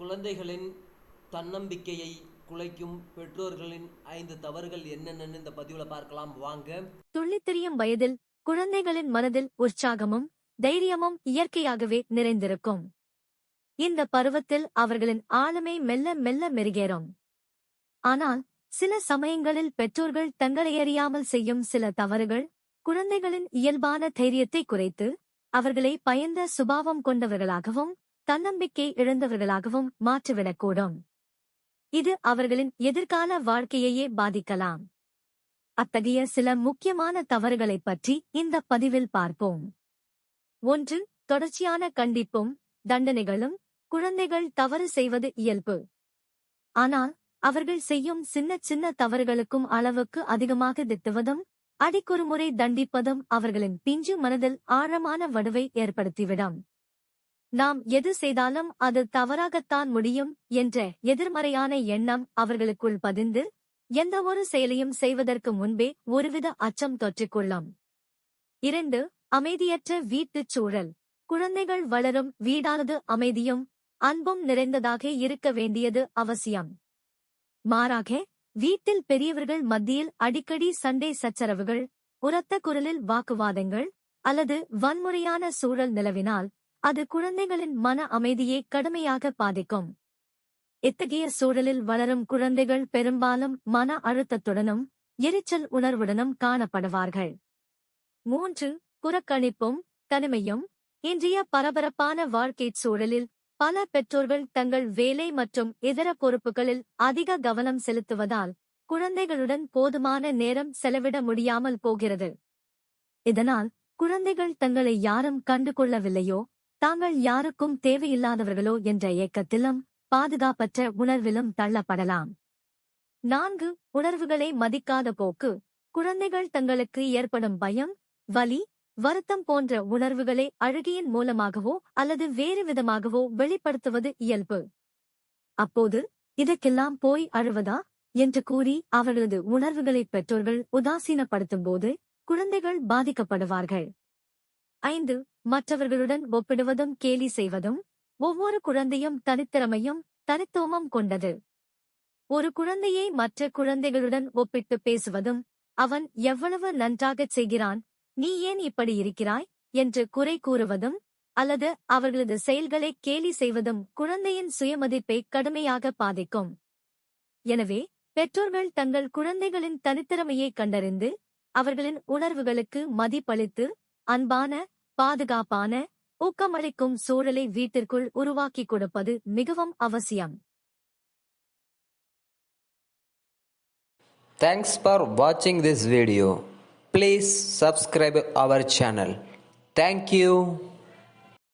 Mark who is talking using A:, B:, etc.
A: குழந்தைகளின் தன்னம்பிக்கையை குலைக்கும் பெற்றோர்களின் ஐந்து தவறுகள் என்னென்னு இந்த பதிவுல பார்க்கலாம். வாங்க.
B: துள்ளித்திரியும் வயதில் குழந்தைகளின் மனதில் உற்சாகமும் தைரியமும் இயற்கையாகவே நிறைந்திருக்கும். இந்த பருவத்தில் அவர்களின் ஆளுமை மெல்ல மெல்ல மெருகேறும். ஆனால் சில சமயங்களில் பெற்றோர்கள் தங்களை அறியாமல் செய்யும் சில தவறுகள் குழந்தைகளின் இயல்பான தைரியத்தை குறைத்து அவர்களை பயந்த சுபாவம் கொண்டவர்களாகவும் தன்னம்பிக்கை இழந்தவர்களாகவும் மாற்றிவிடக்கூடும். இது அவர்களின் எதிர்கால வாழ்க்கையையே பாதிக்கலாம். அத்தகைய சில முக்கியமான தவறுகளைப் பற்றி இந்த பதிவில் பார்ப்போம். ஒன்று தொடர்ச்சியான கண்டிப்பும் தண்டனைகளும் குழந்தைகள் தவறு செய்வது இயல்பு. ஆனால் அவர்கள் செய்யும் சின்ன சின்ன தவறுகளுக்கும் அளவுக்கு அதிகமாக திட்டுவதும் அடிக்கொருமுறை தண்டிப்பதும் அவர்களின் பிஞ்சு மனதில் ஆழமான வடுவை ஏற்படுத்திவிடும். நாம் எது செய்தாலும் அது தவறாகத்தான் முடியும் என்ற எதிர்மறையான எண்ணம் அவர்களுக்குள் பதிந்து எந்தவொரு செயலையும் செய்வதற்கு முன்பே ஒருவித அச்சம் தொற்றிக்கொள்ளும். இரண்டு அமைதியற்ற வீட்டுச் சூழல். குழந்தைகள் வளரும் வீடானது அமைதியும் அன்பும் நிறைந்ததாக இருக்க வேண்டியது அவசியம். மாறாக வீட்டில் பெரியவர்கள் மத்தியில் அடிக்கடி சண்டை சச்சரவுகள் உரத்த குரலில் வாக்குவாதங்கள் அல்லது வன்முறையான சூழல் நிலவினால் அது குழந்தைகளின் மன அமைதியை கடுமையாக பாதிக்கும். இத்தகைய சூழலில் வளரும் குழந்தைகள் பெரும்பாலும் மன அழுத்தத்துடனும் எரிச்சல் உணர்வுடனும் காணப்படுவார்கள். மூன்று புறக்கணிப்பும் தனிமையும். இன்றைய பரபரப்பான வாழ்க்கைச் சூழலில் பல பெற்றோர்கள் தங்கள் வேலை மற்றும் இதர பொறுப்புகளில் அதிக கவனம் செலுத்துவதால் குழந்தைகளுடன் போதுமான நேரம் செலவிட முடியாமல் போகிறது. இதனால் குழந்தைகள் தங்களை யாரும் கண்டு கொள்ளவில்லையோ தாங்கள் யாருக்கும் தேவையில்லாதவர்களோ என்ற ஏக்கத்திலும் பாதுகாப்பற்ற உணர்விலும் தள்ளப்படலாம். நான்கு உணர்வுகளை மதிக்காத போக்கு. குழந்தைகள் தங்களுக்கு ஏற்படும் பயம் வலி வருத்தம் போன்ற உணர்வுகளை அழுகையின் மூலமாகவோ அல்லது வேறு விதமாகவோ வெளிப்படுத்துவது இயல்பு. அப்போது இதற்கெல்லாம் போய் அழுவதா? என்று கூறி அவர்களது உணர்வுகளை பெற்றோர்கள் உதாசீனப்படுத்தும்போது குழந்தைகள் பாதிக்கப்படுவார்கள். ஐந்து மற்றவர்களுடன் ஒப்பிடுவதும் கேலி செய்வதும் ஒவ்வொரு குழந்தையும் தனித்திறமையும் தனித்துவமும் கொண்டது. ஒரு குழந்தையை மற்ற குழந்தைகளுடன் ஒப்பிட்டு பேசுவதும் அவன் எவ்வளவு நன்றாகச் செய்கிறான் நீ ஏன் இப்படி இருக்கிறாய் என்று குறை கூறுவதும் அல்லது அவர்களது செயல்களை கேலி செய்வதும் குழந்தையின் சுயமதிப்பை கடுமையாக பாதிக்கும். எனவே பெற்றோர்கள் தங்கள் குழந்தைகளின் தனித்திறமையை கண்டறிந்து அவர்களின் உணர்வுகளுக்கு மதிப்பளித்து அன்பான பாதுகாப்பான ஊக்கமளிக்கும் சூழலை வீட்டிற்குள் உருவாக்கிக் கொடுப்பது மிகவும் அவசியம்
C: தேங்க்ஸ் ஃபார் வாட்சிங் this video please subscribe our channel thank you